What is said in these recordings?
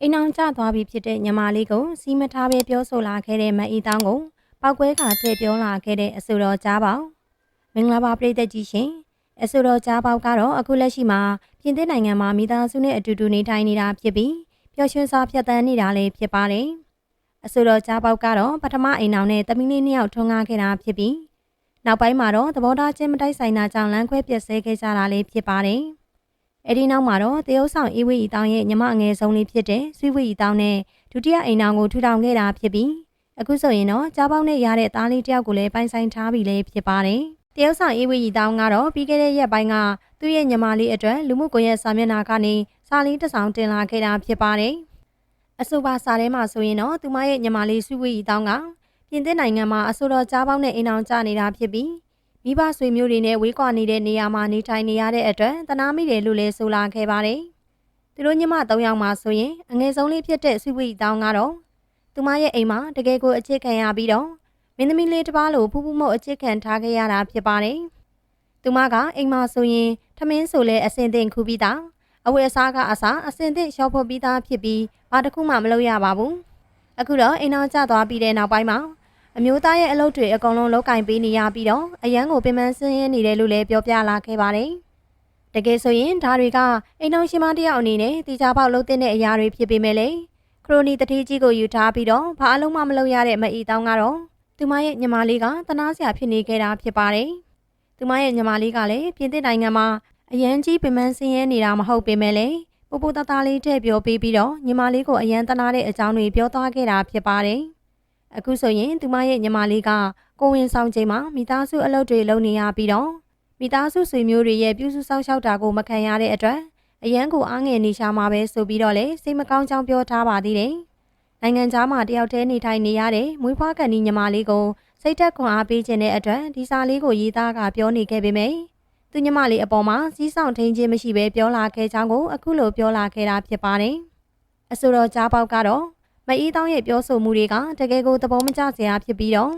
အိမ်အောင်ကျသွားပြီဖြစ်တဲ့ညီမလေးကိုစီးမထားပဲပြောဆိုလာခဲ့တဲ့မအီတောင်းကိုပောက်ကွဲခါထည့်ပြောလာခဲ့တဲ့အဆိုတော်ကြားပေါမင်္ဂလာပါပရိသတ်ကြီးရှင်အဆိုတော်ကြားပေါကတော့အခုလက်ရှိမှာပြင်သစ်နိုင်ငံမှာမိသားစုနဲ့အတူတူနေထိုင်နေတာဖြစ်ပြီးပျော်ရွှင်စွာဖြတ်သန်းနေတာလည်းဖြစ်ပါတယ်အဆိုတော်ကြားပေါကတော့ပထမအိမ်အောင်နဲ့တမီးလေးနှစ်ယောက်ထွန်းကားခဲ့တာဖြစ်ပြီးနောက်ပိုင်းမှာတော့သဘောထားချင်းမတိုက်ဆိုင်တာကြောင့်လမ်းခွဲပြက်ဆဲခဲ့ကြတာလည်းဖြစ်ပါတယ် အဲ့ဒီနောက်မှာတော့တရုတ်ဆောင်အေးဝေးဤတောင်ရဲ့ညီမအငယ်ဆုံးလေးဖြစ်တဲ့ဆွေးဝေးဤတောင်နဲ့ဒုတိယအိမ်အောင်ကိုထူထောင်ခဲ့တာဖြစ်ပြီးအခုဆိုရင်တော့ကြားပေါင်းနဲ့ရတဲ့သားလေးတစ်ယောက်ကိုလည်းပိုင်ဆိုင်ထားပြီလည်းဖြစ်ပါတယ်တရုတ်ဆောင်အေးဝေးဤတောင်ကတော့ပြီးခဲ့တဲ့ရက်ပိုင်းကသူ့ရဲ့ညီမလေးအတွက်လူမှုကွန်ရက်စာမျက်နှာကနေစာလေးတစ်စောင်တင်လာခဲ့တာဖြစ်ပါတယ်အဆိုပါစာထဲမှာဆိုရင်တော့သူမရဲ့ညီမလေးဆွေးဝေးဤတောင်ကပြင်သစ်နိုင်ငံမှာအဆိုတော်ကြားပေါင်းနဲ့အိမ်အောင်ကြနေတာဖြစ်ပြီး မိဘဆွေမျိုးတွေနဲ့ဝေးကွာနေတဲ့နေရာမှာနေထိုင်နေရတဲ့အတွက်တနာမိတယ်လို့လည်းဆိုလာခဲ့ပါတယ်။သူတို့ညီမ၃ယောက်မှာဆိုရင်အငယ်ဆုံးလေးဖြစ်တဲ့ဆွေဝီတောင်းကတော့သူမရဲ့အိမ်မှာတကယ်ကိုအချစ်ခံရပြီးတော့မင်းသမီးလေးတစ်ပါးလိုဖူးဖူးမို့အချစ်ခံထားခဲ့ရတာဖြစ်ပါတယ်။သူမကအိမ်မှာဆိုရင်ထမင်းဆိုလဲအစင်သင့်ခူးပြီးသားအဝတ်အစားကအစားအစင်သင့်ရှော့ဖို့ပြီးသားဖြစ်ပြီးဘာတစ်ခုမှမလုပ်ရပါဘူး။အခုတော့အိမ်အောင်ကျသွားပြီးတဲ့နောက်ပိုင်းမှာ အမျိုးသားရဲ့အလုပ်တွေအကုန်လုံးလုပ်ကင်ပေးနေရပြီးတော့အရန်ကိုပင်ပန်းဆင်းရဲနေတယ်လို့လည်းပြောပြလာခဲ့ပါတယ်။တကယ်ဆိုရင်ဒါတွေကအိမ်အောင်ရှင်မတယောက်အနေနဲ့တီချာပေါက်လုပ်တဲ့အရာတွေဖြစ်ပေမဲ့လေခရိုနီတတိကြီးကိုယူထားပြီးတော့ဘာအလုံးမှမလုပ်ရတဲ့မအီတောင်းကတော့သူမရဲ့ညီမလေးကတနာစရာဖြစ်နေခဲ့တာဖြစ်ပါတယ်။သူမရဲ့ညီမလေးကလည်းပြင်သစ်နိုင်ငံမှာအရန်ကြီးပင်ပန်းဆင်းရဲနေတာမဟုတ်ပေမဲ့လေပူပူတသားလေးထည့်ပြောပေးပြီးတော့ညီမလေးကိုအရန်တနာတဲ့အကြောင်းတွေပြောသွားခဲ့တာဖြစ်ပါတယ်။ အခုဆိုရင်သူမရဲ့ညီမလေးကကိုဝင်ဆောင်ချိန်မှာမိသားစုအလုပ်တွေလုပ်နေရပြီးတော့မိသားစုဆွေမျိုးတွေရဲ့ပြုစုဆောင်ရှောက်တာကိုမခံရတဲ့အတွက်အရန်ကိုအားငယ်နေရှာမှာပဲဆိုပြီးတော့လေစိတ်မကောင်းကြောင်းပြောထားပါသေးတယ်။နိုင်ငံသားမှာတယောက်တည်းနေထိုင်နေရတဲ့မွေးဖွားကန်ဒီညီမလေးကိုစိတ်သက်ခွန်အားပေးခြင်းတဲ့အတွက်ဒီစာလေးကိုရေးသားကပြောနေခဲ့ပေမယ့်သူညီမလေးအပေါ်မှာစီးဆောင်ထိန်ခြင်းမရှိဘဲပြောလာခဲ့ကြောင်းကိုအခုလိုပြောလာခဲ့တာဖြစ်ပါတယ်။အဆိုတော်ကြားပေါက်ကတော့ မအီးတောင်းရဲ့ပြောဆိုမှုတွေကတကယ်ကိုသဘောမကျစရာဖြစ်ပြီးတော့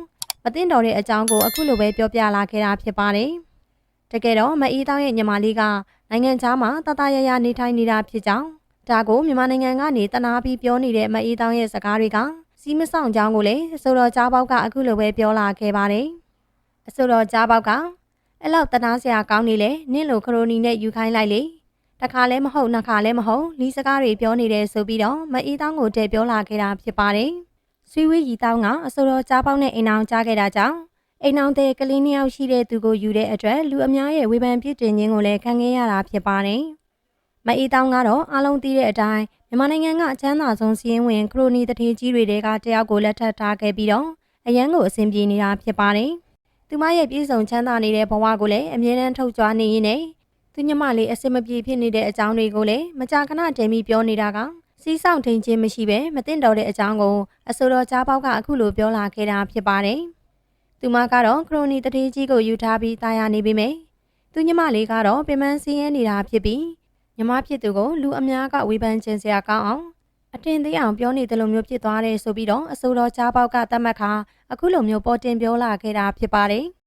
မသိတော်တဲ့အကြောင်းကိုအခုလိုပဲပြောပြလာခဲ့တာဖြစ်ပါတယ်။တကယ်တော့မအီးတောင်းရဲ့ညီမလေးကနိုင်ငံခြားမှာတတရရနေထိုင်နေတာဖြစ်ကြောင်းဒါကိုမြန်မာနိုင်ငံကနေတနာပြီးပြောနေတဲ့မအီးတောင်းရဲ့စကားတွေကစီးမဆောင်ကြောင်းကိုလည်းအစိုးရကြားပေါက်ကအခုလိုပဲပြောလာခဲ့ပါတယ်။အစိုးရကြားပေါက်ကအဲ့လောက်တနာစရာကောင်းနေလေနင့်လိုခရိုနီနဲ့ယူခိုင်းလိုက်လေ တခါလဲမဟုတ်နှစ်ခါလဲမဟုတ်လီစကားတွေပြောနေတယ်ဆိုပြီးတော့မအေးတောင်းကိုတဲပြောလာခဲ့တာဖြစ်ပါတယ်။ဆွေးဝေးရီတောင်းကအစိုးရကြားပေါက်နဲ့အိမ်အောင်ကြားခဲ့တာကြောင့်အိမ်အောင်တဲ့ကလေးနှစ်ယောက်ရှိတဲ့သူကိုယူတဲ့အတွက်လူအများရဲ့ဝေဖန်ပြစ်တင်ခြင်းကိုလည်းခံခဲ့ရတာဖြစ်ပါတယ်။မအေးတောင်းကတော့အားလုံးသိတဲ့အတိုင်းမြန်မာနိုင်ငံကအချမ်းသာဆုံးစီးရင်ဝင်ခရိုနီတထေကြီးတွေကတယောက်ကိုလက်ထပ်ထားခဲ့ပြီးတော့အရန်ကိုအဆင်ပြေနေတာဖြစ်ပါတယ်။သူမရဲ့ပြည်စုံချမ်းသာနေတဲ့ဘဝကိုလည်းအမြဲတမ်းထုတ်ကြွနေရင်းနဲ့ သူညမလေးအစင်မပြေဖြစ်နေတဲ့အကြောင်းတွေကိုလည်းမကြာခဏတင်ပြီးပြောနေတာကစီးဆောင်ထိန်ခြင်းမရှိပဲမသိတော့တဲ့အကြောင်းကိုအဆိုတော်ကြားပေါက်ကအခုလိုပြောလာခဲ့တာဖြစ်ပါတယ်။သူမကတော့ခရိုနီတတိကြီးကိုယူထားပြီးတာယာနေပြီမယ်။သူညမလေးကတော့ပင်မစင်းရဲနေတာဖြစ်ပြီးညမဖြစ်သူကိုလူအများကဝေဖန်ခြင်းစရာကောင်းအောင်အတင်သေးအောင်ပြောနေတယ်လို့မျိုးဖြစ်သွားတယ်ဆိုပြီးတော့အဆိုတော်ကြားပေါက်ကတတ်မှတ်ခါအခုလိုမျိုးပေါ်တင်ပြောလာခဲ့တာဖြစ်ပါတယ်။